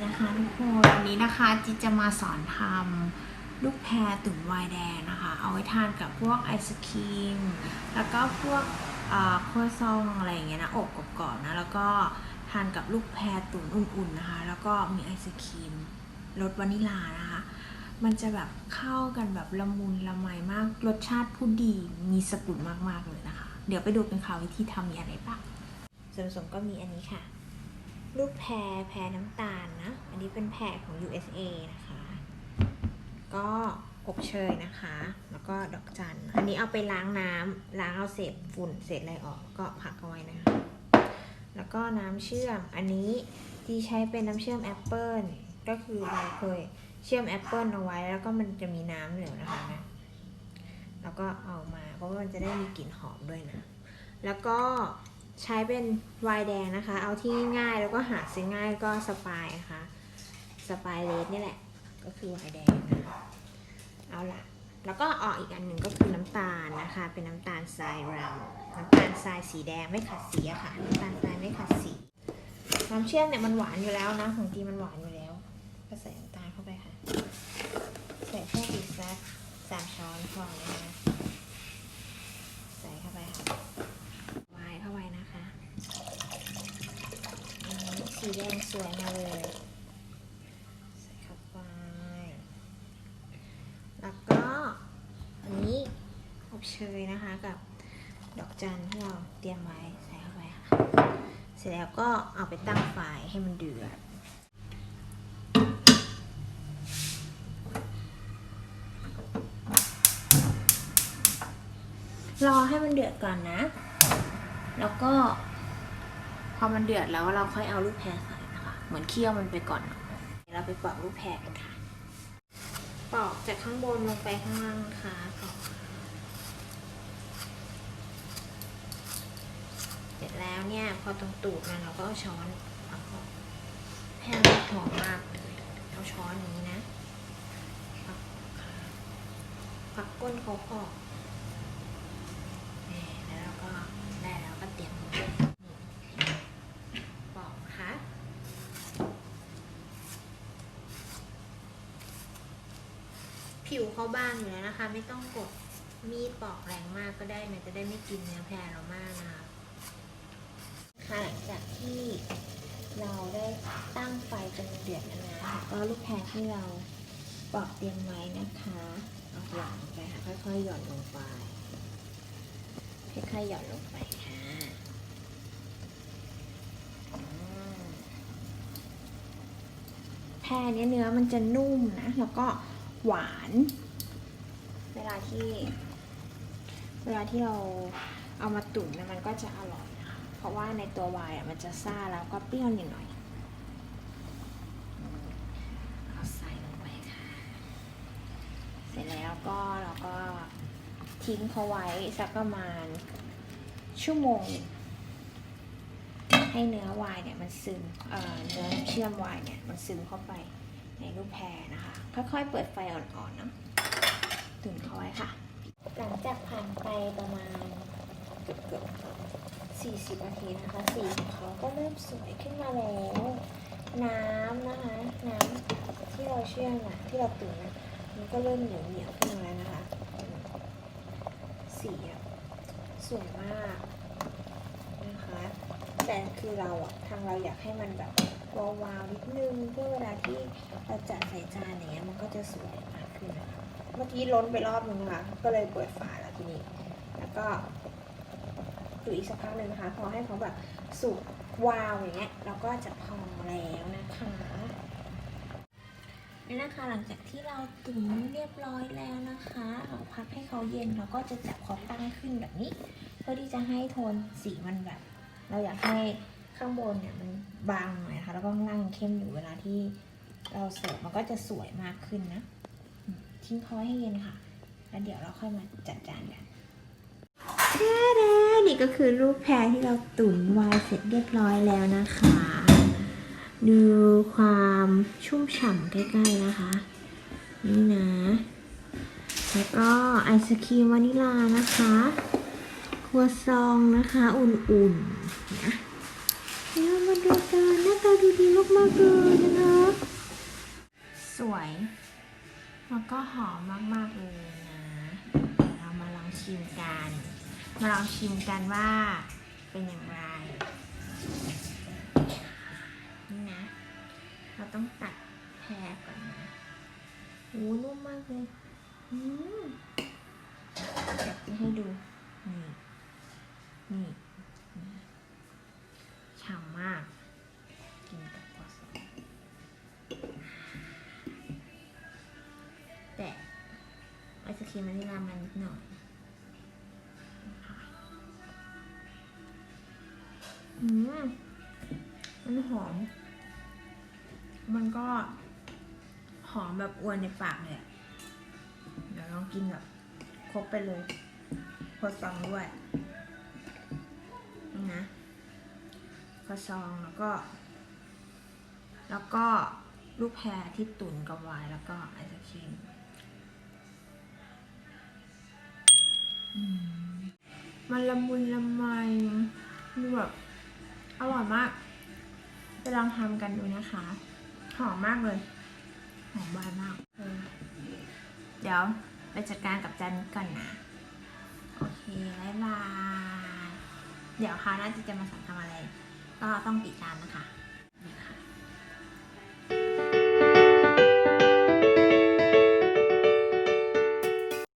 นะคะทุกคนวันนี้นะคะจิจะมาสอนทำลูกแพรตุ๋นไวน์แดงนะคะ เอาไว้ทานกับพวกไอศครีม แล้วก็พวกเอ่อครัวซองอะไรอย่างเงี้ยนะอบกรอบๆนะ แล้วก็ทานกับลูกแพรตุ๋นอุ่นๆนะคะ แล้วก็มีไอศครีมรสวานิลลานะคะ มันจะแบบเข้ากันแบบละมุนละไมมากรสชาติผู้ดีมีสกุลมากๆเลยนะคะ เดี๋ยวไปดูกันค่ะวิธีทำมีอะไรบ้างส่วนผสมก็มีอันนี้ค่ะ ลูกแพรแพรน้ำตาลนะ อันนี้เป็นแพรของ USA นะคะ ก็อบเชยนะคะ แล้วก็ดอกจัน อันนี้เอาไปล้างน้ำล้างเอาเศษฝุ่นเศษอะไรออกก็พักเอาไว้นะคะ แล้วก็น้ำเชื่อม อันนี้ที่ใช้เป็นน้ำเชื่อมแอปเปิลก็คือเราเคยเชื่อมแอปเปิลเอาไว้ แล้วก็มันจะมีน้ำเหลือนะคะนะแล้วก็เอามาเพราะว่ามันจะได้มีกลิ่นหอมด้วยนะ แล้วก็ ใช้เป็นไวน์แดงนะคะ เอาที่ง่ายแล้วก็หาซื้อง่ายก็สปายนะคะ สปายเลสนี่แหละ ก็คือไวน์แดงนะเอาละแล้วก็ออกอีกอันหนึ่งก็คือน้ำตาลนะคะ เป็นน้ำตาลทรายรำน้ำตาลทรายสีแดงไม่ขัดสีอะค่ะ น้ำตาลทรายไม่ขัดสีน้ำเชื่อมเนี่ยมันหวานอยู่แล้วนะ ของจีมันหวานอยู่แล้ว ก็ใส่น้ำตาลเข้าไปค่ะ ใส่แค่อีกสักสามช้อนพอนะคะ ใส่เข้าไปค่ะ วายเข้าไปนะคะอืม สีแดงสวยมาเลย ใส่เข้าไป แล้วก็อันนี้อบเชยนะคะกับดอกจันที่เราเตรียมไว้ใส่เข้าไปค่ะ เสร็จแล้วก็เอาไปตั้งไฟให้มันเดือดรอให้มันเดือดก่อนนะ แล้วก็ อมันเดือดแล้วเราค่อยเอาลูกแพรใส่นะคะ เหมือนเคี่ยวมันไปก่อนเดี๋ยวเราไปปอกลูกแพรกันค่ะ ปอกจากข้างบนลงไปข้างล่างนะคะปอกเสร็จแล้วเนี่ยพอตรงตูดมันเราก็เอาช้อนเอาแพรมันหอมมากเลยเอาช้อนนี้นะปักปักก้นเขาออก นี่แล้วเราก็ได้แล้วก็เตรียมมือปอกนะคะ ผิวเขาบางอยู่แล้วนะคะ ไม่ต้องกดมีดปอกแรงมากก็ได้มันจะได้ไม่กินเนื้อแพรเรามากนะคะค่ะหลังจากที่เราได้ตั้งไฟจนเดือดแล้วนะก็ลูกแพรที่เราปอกเตรียมไว้นะคะเอาหย่อนลงไปค่ะค่อยๆหย่อนลงไปค่อยๆหย่อนลงไปค่ะแพรเนี้ยเนื้อมันจะนุ่มนะแล้วก็ หวาน เวลาที่ เวลาที่เราเอามาตุ๋นนะมันก็จะอร่อยนะคะเพราะว่าในตัวไวน์อะมันจะซ่าแล้วก็เปรี้ยวนิดหน่อยเอาใส่ลงไปค่ะ เสร็จแล้วก็เราก็ทิ้งเขาไว้สักประมาณชั่วโมงหนึ่งให้เนื้อวายเนี่ยมันซึมเอ่อเนื้อเชื่อมวายเนี่ยมันซึมเข้าไป ในลูกแพรนะคะ ค่อยๆ เปิดไฟอ่อนๆนะตุ๋นเขาไว้ค่ะ หลังจากผ่านไปประมาณเกือบๆ40นาทีนะคะ สีของเขาก็เริ่มสวยขึ้นมาแล้ว น้ำนะคะ น้ำที่เราเชื่อมะที่เราตุ๋นอะมันก็เริ่มเหนียวเหนียวขึ้นมาแล้วนะคะ สีสวยมากนะคะ แต่คือเราอะทางเราอยากให้มันแบบ วาวๆนิดนึงเพื่อเวลาที่เราจัดใส่จานอย่างเงี้ยมันก็จะสวยมากขึ้นนะคะเมื่อกี้ล้นไปรอบนึงนะคะก็เลยเปิดฝาแล้วทีนี้ แล้วก็ดูอีกสักพักหนึ่งนะคะ พอให้เขาแบบสุกวาวอย่างเงี้ยเราก็จะพอแล้วนะคะนี่นะคะหลังจากที่เราตุ๋นเรียบร้อยแล้วนะคะเราพักให้เขาเย็นเราก็จะจับเขาตั้งขึ้นแบบนี้ เพื่อที่จะให้โทนสีมันแบบ เราอยากให้ ข้างบนเนี่ยมันบางหน่อยนะคะแล้วก็ข้างล่างเข้มอยู่เวลาที่เราเสิร์ฟมันก็จะสวยมากขึ้นนะ ทิ้งเขาไว้ให้เย็นค่ะ แล้วเดี๋ยวเราค่อยมาจัดจานกันแท้ๆนี่ก็คือรูปแพรที่เราตุ๋นไวายเสร็จเรียบร้อยแล้วนะคะ ดูความชุ่มฉ่ำใกล้ๆนะคะ นี่นะ แล้วก็ไอศครีมวานิลานะคะ ครัวซองนะคะ อุ่นๆนะ เดี๋ยวมาดูกันหน้าตา ดีมากๆเลยนะคะสวย แล้วก็หอมมากๆเลยนะ เรามาลองชิมกัน มาลองชิมกันว่าเป็นอย่างไร นี่นะ เราต้องตัดแพรก่อนนะโอ้นุ่มมากเลยอืมเดี๋ยวกินให้ดู นี่ นี่ ศครีมวานิลามันนิดหน่อยอืมมันหอม มันก็หอมแบบอวนในปากเลยเดี๋ยวลองกินแบบครบไปเลยครัวซองด้วยนะครัวซองแล้วก็ แล้วก็ลูกแพรที่ตุ๋นกับไวน์แล้วก็ไอศครีม มันละมุนละไมดูแบบอร่อยมาก ไปลองทำกันดูนะคะ หอมมากเลย หอมหวานมากเเดี๋ยวไปจัดการกับจานนี้ก่อนนะ โอเคบายบาย เดี๋ยวคราวหน้าจะจะมาสอนทำอะไร ก็ต้องติดตามนะคะ